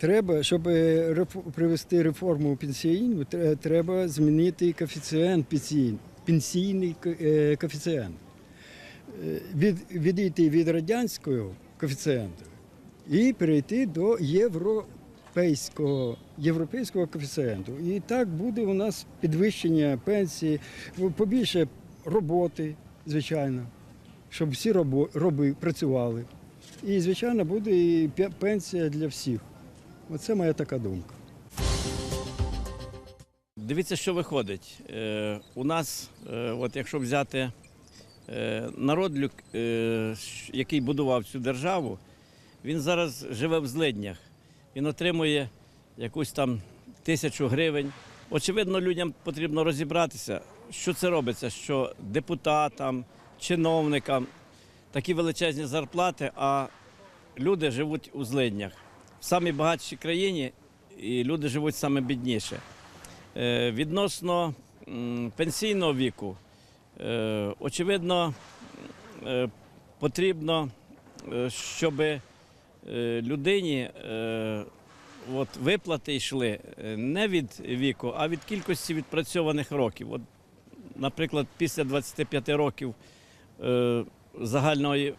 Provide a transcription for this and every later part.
Треба, щоб е, привести реформу пенсійну, треба змінити коефіцієнт пенсійний, пенсійний е, коефіцієнт. Е, Від, відійти від радянського коефіцієнту і перейти до європейського, європейського коефіцієнту. І так буде у нас підвищення пенсії, побільше роботи, звичайно, щоб всі робо, роби, працювали. І, звичайно, буде і пенсія для всіх. Оце моя така думка. Дивіться, що виходить. Е, у нас, е, от якщо взяти е, народ, е, який будував цю державу, він зараз живе в злиднях. Він отримує якусь там тисячу гривень. Очевидно, людям потрібно розібратися, що це робиться, що депутатам, чиновникам такі величезні зарплати, а люди живуть у злиднях. В самій багатшій країні і люди живуть саме бідніше. Е, Відносно пенсійного віку, е, очевидно, е, потрібно, щоб людині от виплати йшли не від віку, а від кількості відпрацьованих років. От, наприклад, після 25 років загальної,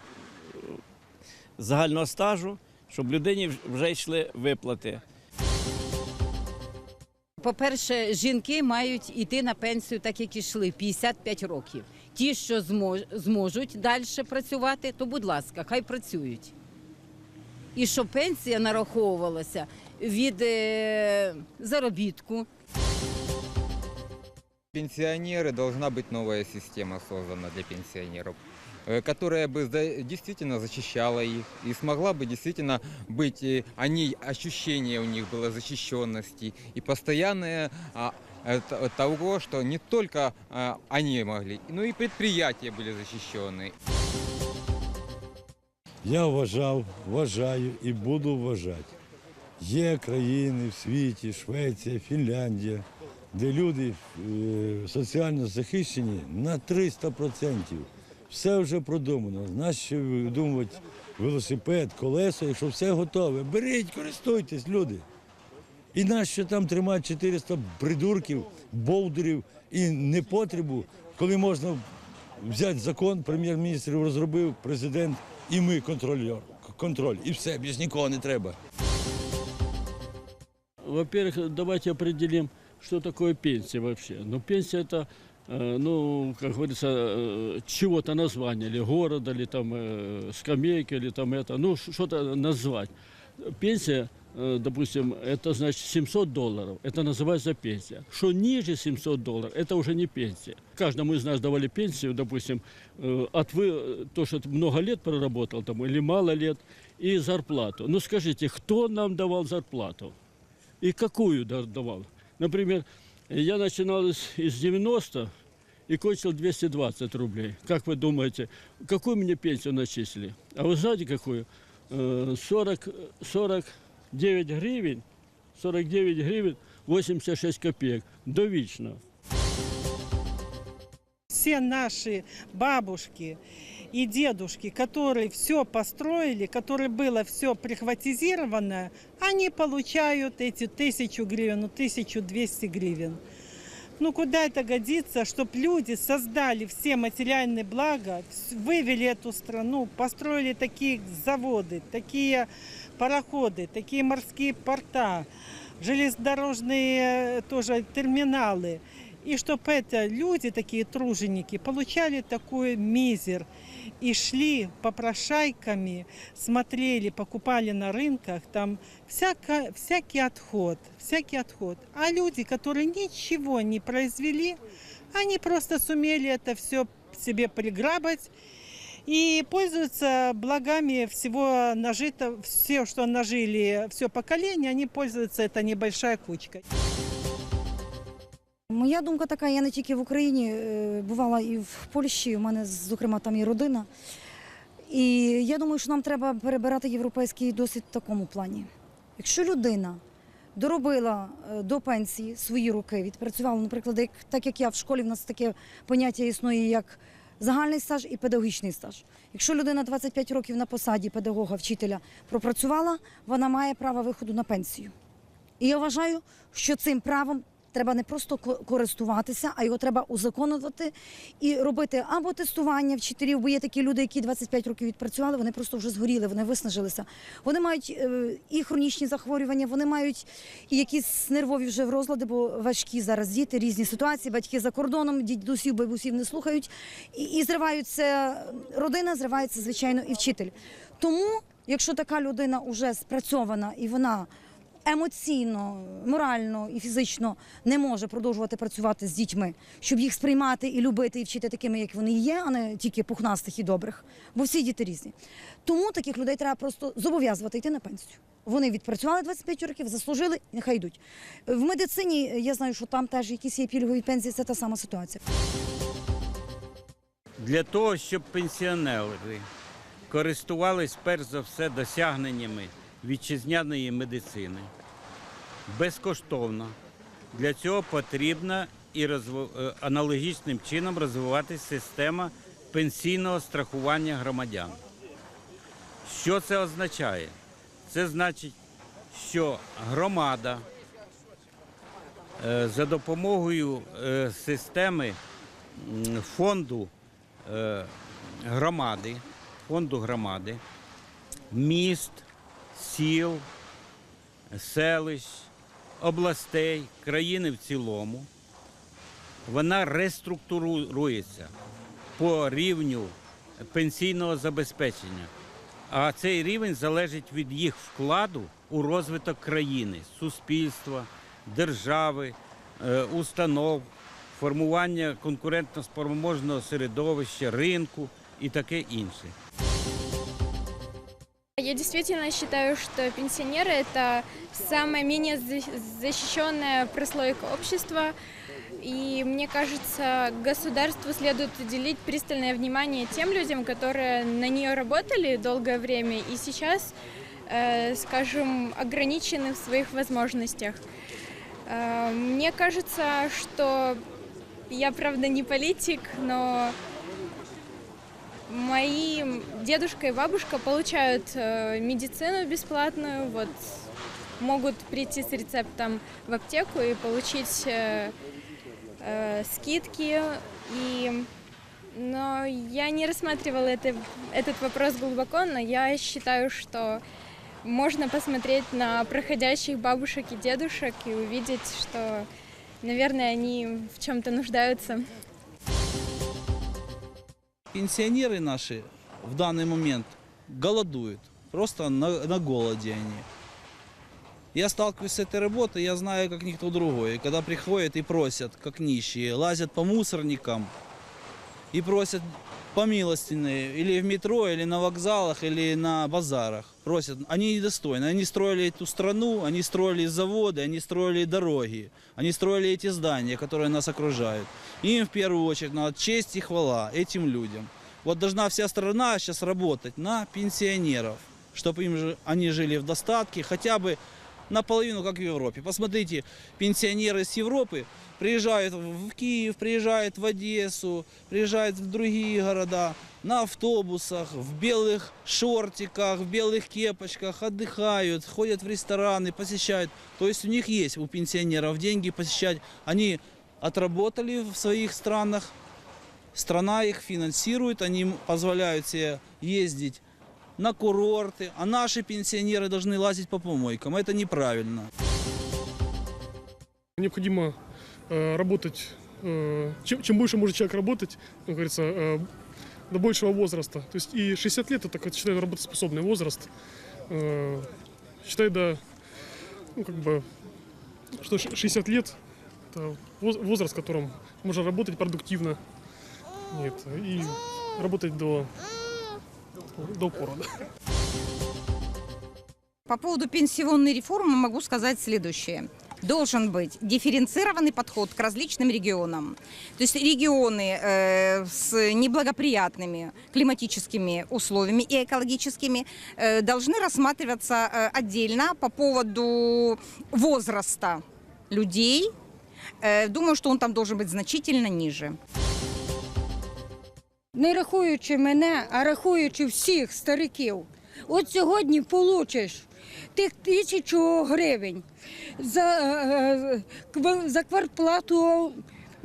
загального стажу, щоб людині вже йшли виплати. По-перше, жінки мають йти на пенсію, так як ішли, 55 років. Ті, що змож- зможуть далі працювати, то будь ласка, хай працюють. І щоб пенсія нараховувалася від е, заробітку. Пенсионеры должна быть новая система создана для пенсионеров, э, которая бы за- действительно защищала их и смогла бы действительно быть, э, они, ощущение у них было защищенности и постоянное а, э, т- того, что не только а, они могли, но и предприятия были защищены. Я вважав, вважаю і буду вважати. Є країни в світі, Швеція, Фінляндія, де люди е, соціально захищені на 300%. Все вже продумано. Нащо видумувати велосипед, колеса, якщо все готове. Беріть, користуйтесь, люди. І нащо там тримати 400 придурків, болдерів і непотребу, коли можна взяти закон, прем'єр-міністр його розробив, президент, і ми контролер, контроль. І все, більш нікого не треба. Во-первых, давайте определим, что такое пенсия вообще. Ну, пенсия это, э, ну, как говорится, э, чего-то название, или города, или там э, скамейки, или там это, ну, ш- что-то назвать. Пенсия, э, допустим, это значит 700 долларов, это называется пенсия. Что ниже 700 долларов, это уже не пенсия. Каждому из нас давали пенсию, допустим, э, от вы, э, то, что ты много лет проработал там, или мало лет, и зарплату. Ну, скажите, кто нам давал зарплату? и какую да- давал. Например, я начинал из, из 90 и кончил 220 рублей. Как вы думаете, какую мне пенсию начислили? А вы знаете какую? Э, 40, 49 гривен, 49 гривен 86 копеек. Довечно. все наши бабушки и дедушки, которые все построили, которые было все прихватизировано, они получают эти тысячу гривен, ну, 1200 гривен. Ну куда это годится, чтобы люди создали все материальные блага, вс- вывели эту страну, построили такие заводы, такие пароходы, такие морские порта, железнодорожные э, тоже терминалы. И чтобы это люди, такие труженики, получали такой мизер и шли попрошайками, смотрели, покупали на рынках, там всяко, всякий отход, всякий отход. А люди, которые ничего не произвели, они просто сумели это все себе приграбать и пользуются благами всего нажито, все, что нажили, все поколение, они пользуются, это небольшая кучка. Моя думка така, я не тільки в Україні, е, бувала і в Польщі, у мене, зокрема, там і родина. І я думаю, що нам треба перебирати європейський досвід в такому плані. Якщо людина доробила е, до пенсії свої роки, відпрацювала, наприклад, як, так як я в школі, в нас таке поняття існує, як загальний стаж і педагогічний стаж. Якщо людина 25 років на посаді педагога, вчителя пропрацювала, вона має право виходу на пенсію. І я вважаю, що цим правом треба не просто користуватися, а його треба узаконувати і робити або тестування вчителів, бо є такі люди, які 25 років відпрацювали, вони просто вже згоріли, вони виснажилися. Вони мають е, і хронічні захворювання, вони мають і якісь нервові вже розлади, бо важкі зараз діти, різні ситуації, батьки за кордоном, дідусів, бабусів не слухають. І, і зриваються родина, зривається, звичайно, і вчитель. Тому, якщо така людина вже спрацьована і вона емоційно, морально і фізично не може продовжувати працювати з дітьми, щоб їх сприймати і любити, і вчити такими, як вони є, а не тільки пухнастих і добрих, бо всі діти різні. Тому таких людей треба просто зобов'язувати йти на пенсію. Вони відпрацювали 25 років, заслужили, нехай йдуть. В медицині я знаю, що там теж якісь є пільгові пенсії, це та сама ситуація. для того, щоб пенсіонери користувались перш за все досягненнями вітчизняної медицини безкоштовно. Для цього потрібна і е, аналогічним чином розвиватися система пенсійного страхування громадян. Що це означає? Це значить, що громада е, за допомогою е, системи фонду громади, фонду громади, міст, сіл, селищ, областей, країни в цілому, вона реструктурується по рівню пенсійного забезпечення. А цей рівень залежить від їх вкладу у розвиток країни, суспільства, держави, е, установ, формування конкурентно-спроможного середовища, ринку і таке інше. Я действительно считаю, что пенсионеры это самая менее за- защищенная прослойка общества. И мне кажется, государству следует уделить пристальное внимание тем людям, которые на нее работали долгое время и сейчас, э, скажем, ограничены в своих возможностях. Э, Мне кажется, что я, правда, не политик, но Мои дедушка и бабушка получают э, медицину бесплатную, вот могут прийти с рецептом в аптеку и получить э, э, скидки. И, но я не рассматривала это, этот вопрос глубоко, но я считаю, что можно посмотреть на проходящих бабушек и дедушек и увидеть, что, наверное, они в чем-то нуждаются. Пенсионеры наши в данный момент голодуют. Просто на, на голоде они. Я сталкиваюсь с этой работой, я знаю, как никто другой. Когда приходят и просят, как нищие, лазят по мусорникам и просят помилостиные или в метро, или на вокзалах, или на базарах. Просят. Они недостойны. Они строили эту страну, они строили заводы, они строили дороги, они строили эти здания, которые нас окружают. Им в первую очередь надо честь и хвала этим людям. Вот должна вся страна сейчас работать на пенсионеров, чтобы им же, они жили в достатке, хотя бы наполовину, как в Европе. Посмотрите, пенсионеры с Европы приезжают в Киев, приезжают в Одессу, приезжают в другие города на автобусах, в белых шортиках, в белых кепочках, отдыхают, ходят в рестораны, посещают. То есть у них есть, у пенсионеров, деньги посещать. Они отработали в своих странах, страна их финансирует, они позволяют себе ездить на курорты, а наши пенсионеры должны лазить по помойкам. Это неправильно. Необходимо э, работать, э, чем, чем больше может человек работать, как говорится, э, до большего возраста. То есть и 60 лет это, как считаю, работоспособный возраст. Э, считай, до, ну, как бы, что ш- 60 лет это воз- возраст, в котором можно работать продуктивно. Нет, и работать до, до упора. да. По поводу пенсионной реформы могу сказать следующее. Должен быть дифференцированный подход к различным регионам. То есть регионы э, с неблагоприятными климатическими условиями и экологическими э, должны рассматриваться э, отдельно по поводу возраста людей. Э, думаю, что он там должен быть значительно ниже. Не рахуючи мене, а рахуючи всіх стариків. От сьогодні получиш тих тисячу гривень за, е, за квартплату.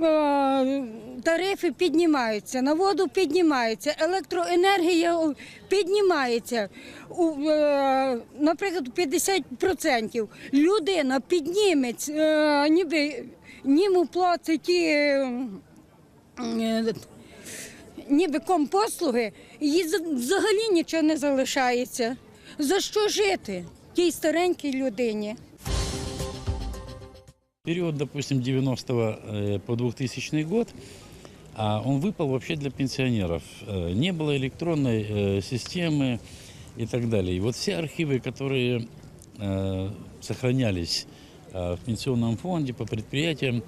е, Тарифи піднімаються, на воду піднімаються, електроенергія піднімається. Е, Наприклад, 50% людина підніметь, е, ніби німу платить ті е, е, ніби компослуги, їй за- взагалі нічого не залишається. За що жити тій старенькій людині? период, допустим, 90 э, по 2000 год, а он выпал вообще для пенсионеров. Э, Не было электронной э, системы и так далее. И вот все архивы, которые э, сохранялись э, в пенсионном фонде по предприятиям,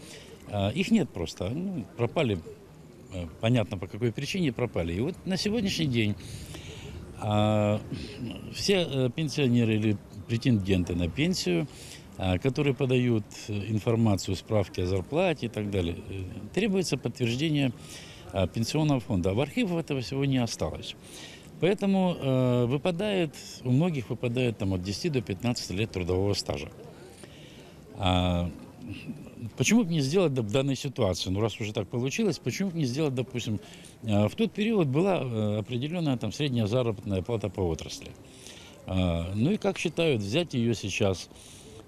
э, их нет просто. Ну, пропали, э, понятно по какой причине пропали. И вот на сегодняшний день а, все э, пенсионеры или претенденты на пенсию, а, которые подают э, информацию, справки о зарплате и так далее, э, требуется подтверждение а, пенсионного фонда. А в архивах этого всего не осталось. Поэтому э, выпадает, у многих выпадает там, от 10 до 15 лет трудового стажа. Почему бы не сделать в данной ситуации, ну раз уже так получилось, почему бы не сделать, допустим, э, в тот период была э, определенная там средняя заработная плата по отрасли. А, Ну и как считают, взять ее сейчас,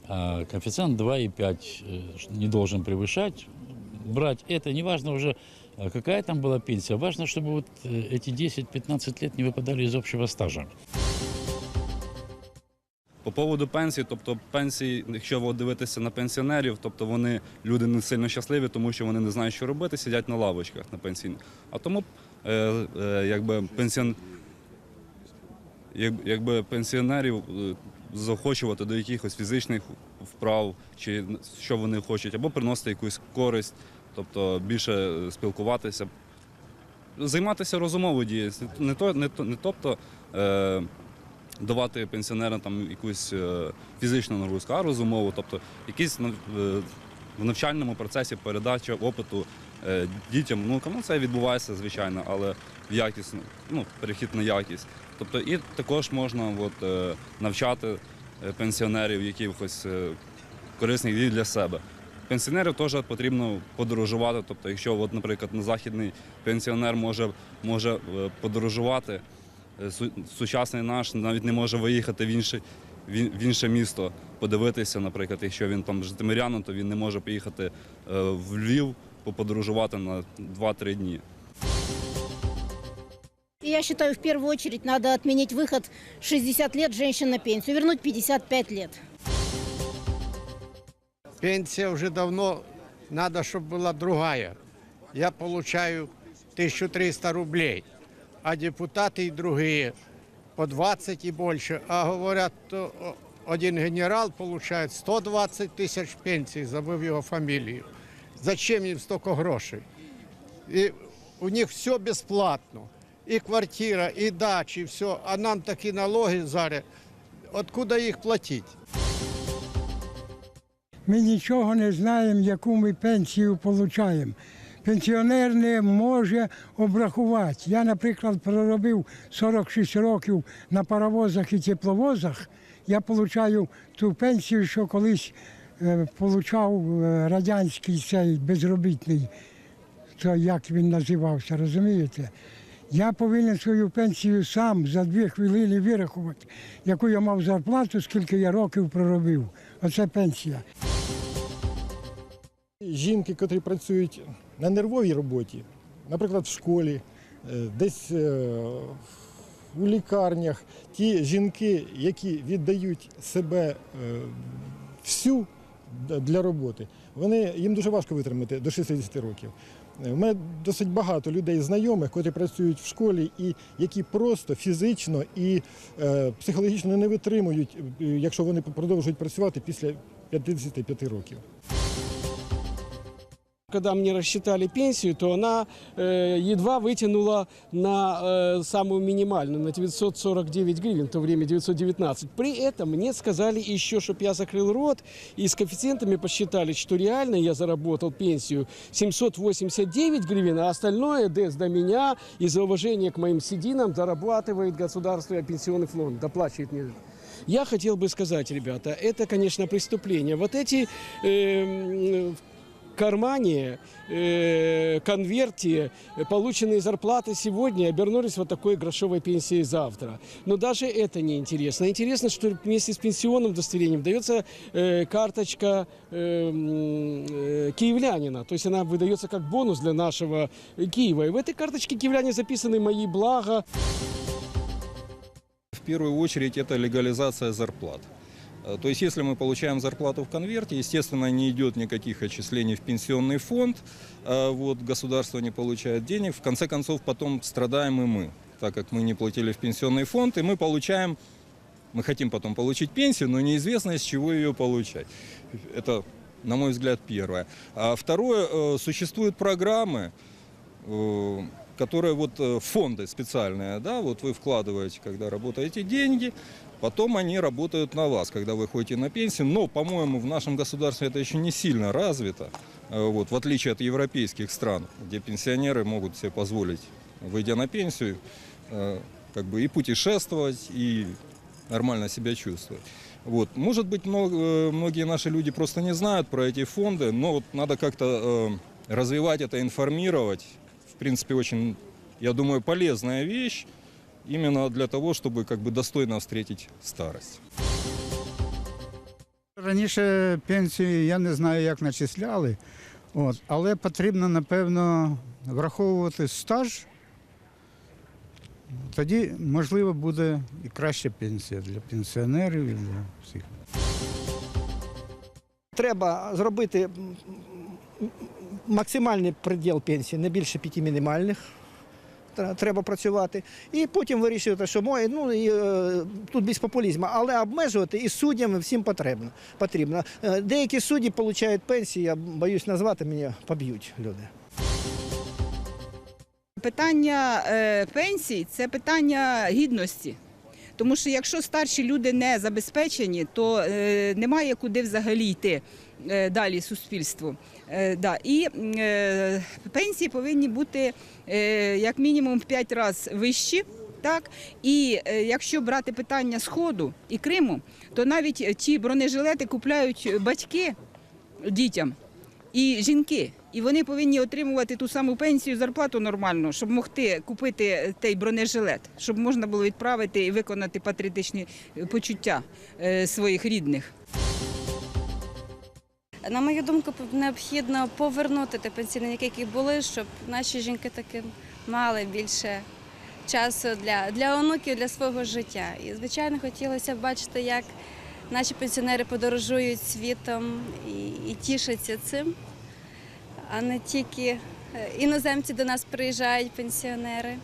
коэффициент 2,5 э, ш- не должен превышать, брать это, неважно уже, какая там была пенсия, важно, чтобы вот э, эти 10-15 лет не выпадали из общего стажа. По поводу пенсії, тобто пенсії, якщо дивитися на пенсіонерів, тобто вони люди не сильно щасливі, тому що вони не знають, що робити, сидять на лавочках на пенсійних. А тому е, е, якби пенсіон... як, якби пенсіонерів е, заохочувати до якихось фізичних вправ, чи що вони хочуть, або приносити якусь користь, тобто більше е, спілкуватися, займатися розумовою діяльністю, не то, не то, не тобто. Е, давати пенсіонерам там якусь е, фізичну нагрузку, а розумову, тобто якісь е, в навчальному процесі передача опиту е, дітям, ну це відбувається звичайно, але в якість, ну, перехід на якість. Тобто і також можна от, навчати пенсіонерів якихось корисних дій для себе. Пенсіонерів теж потрібно подорожувати. Тобто, якщо, от, наприклад, на західний пенсіонер може, може подорожувати, сучасний наш навіть не може виїхати в інше, в ін- в інше місто, подивитися, наприклад, якщо він там житомирянин, то він не може поїхати е, в Львів, поподорожувати на 2-3 дні. И я считаю, в первую очередь надо отменить выход 60 лет женщин на пенсию, вернуть 55 лет. Пенсия уже давно надо, чтобы была другая. Я получаю 1300 рублей, а депутаты и другие по 20 и больше. А говорят, то о, один генерал получает 120 тысяч пенсий, забыв его фамилию. Зачем им столько грошей? И у них все бесплатно. И квартира, и дачи, все. А нам такие налоги зараз. Откуда их платить? Ми нічого не знаємо, яку ми пенсію отримуємо. Пенсіонер не може обрахувати. Я, наприклад, проробив 46 років на паровозах і тепловозах. Я отримую ту пенсію, що колись е, отримав радянський цей безробітний, то як він називався, розумієте? Я повинен свою пенсію сам за дві хвилини вирахувати, яку я мав зарплату, скільки я років проробив. Оце пенсія. Жінки, котрі працюють на нервовій роботі, наприклад, в школі, е, десь е, у лікарнях, ті жінки, які віддають себе е, всю для роботи, вони, їм дуже важко витримати до 60 років. Е, У мене досить багато людей знайомих, котрі працюють в школі і які просто фізично і е, психологічно не витримують, е, якщо вони продовжують працювати після 55 років. Когда мне рассчитали пенсию, то она э, едва вытянула на э, самую минимальную, на 949 гривен, в то время 919. При этом мне сказали еще, чтобы я закрыл рот, и с коэффициентами посчитали, что реально я заработал пенсию 789 гривен, а остальное ДЭС до меня из-за уважения к моим сединам зарабатывает государственный пенсионный фонд, доплачивает мне. Я хотел бы сказать, ребята, это, конечно, преступление. Вот эти э, в кармане, э, конверте э, полученные зарплаты сегодня обернулись вот такой грошовой пенсией завтра. Но даже это не интересно. Интересно, что вместе с пенсионным удостоверением дается э, карточка э, э, киевлянина. То есть она выдается как бонус для нашего э, Киева. И в этой карточке киевляне записаны мои блага. В первую очередь это легализация зарплат. Э, То есть если мы получаем зарплату в конверте, естественно, не идет никаких отчислений в пенсионный фонд, э, вот, государство не получает денег, в конце концов потом страдаем и мы, так как мы не платили в пенсионный фонд, и мы получаем, мы хотим потом получить пенсию, но неизвестно, из чего ее получать. Это, на мой взгляд, первое. А второе, э, существуют программы, э, которые вот фонды специальные, да, вот вы вкладываете, когда работаете деньги, потом они работают на вас, когда вы ходите на пенсию, но, по-моему, в нашем государстве это еще не сильно развито, э, вот, в отличие от европейских стран, где пенсионеры могут себе позволить, выйдя на пенсию, э, как бы и путешествовать, и нормально себя чувствовать. Вот. Может быть, много- э, многие наши люди просто не знают про эти фонды, но вот надо как-то развивать это, информировать. В принципе, очень, я думаю, полезная вещь именно для того, чтобы как бы достойно встретить старость. Раніше пенсію я не знаю, як начисляли, от, але потрібно, напевно, враховувати стаж. Тоді, можливо, буде і краща пенсія для пенсіонерів і для всіх. Треба зробити максимальний приділ пенсії, не більше п'яти мінімальних. Тре- Треба працювати. І потім вирішувати, що моє, ну і, е, тут без популізму, але обмежувати і суддям всім потрібно. потрібно. Е, Деякі судді отримують пенсії, я боюсь назвати, мене поб'ють люди. Питання е, пенсій це питання гідності. Тому що якщо старші люди не забезпечені, то немає куди взагалі йти далі суспільству. Е, да. І е, пенсії повинні бути е, як мінімум в 5 разів вищі. Так, і якщо брати питання Сходу і Криму, то навіть ті бронежилети купляють батьки дітям і жінки. І вони повинні отримувати ту саму пенсію, зарплату нормальну, щоб могти купити той бронежилет, щоб можна було відправити і виконати патріотичні почуття своїх рідних. На мою думку, необхідно повернути ті пенсійні, які були, щоб наші жінки таки мали більше часу для, для онуків, для свого життя. І, звичайно, хотілося б бачити, як наші пенсіонери подорожують світом і, і тішаться цим, а не тільки е, іноземці до нас приїжджають, пенсіонери.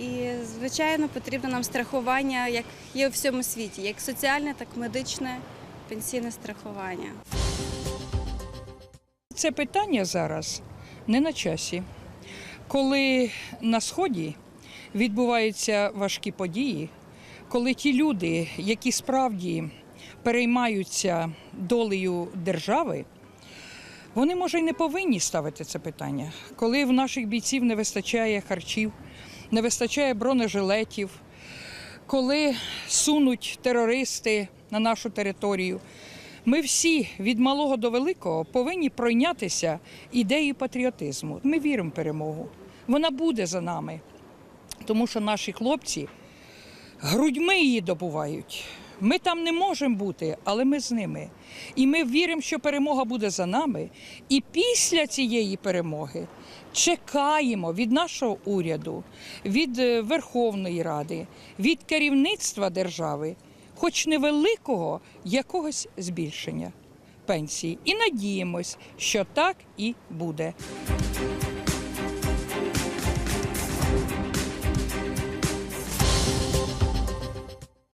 І, звичайно, потрібно нам страхування, як є у всьому світі, як соціальне, так і медичне пенсійне страхування. Це питання зараз не на часі. Коли на Сході відбуваються важкі події, коли ті люди, які справді переймаються долею держави, вони, може, й не повинні ставити це питання. Коли в наших бійців не вистачає харчів, не вистачає бронежилетів, коли сунуть терористи на нашу територію, ми всі від малого до великого повинні пройнятися ідеєю патріотизму. Ми віримо в перемогу. Вона буде за нами, тому що наші хлопці грудьми її добувають. Ми там не можемо бути, але ми з ними. І ми віримо, що перемога буде за нами. І після цієї перемоги чекаємо від нашого уряду, від е, Верховної Ради, від керівництва держави, хоч невеликого якогось збільшення пенсії. І надіємось, що так і буде.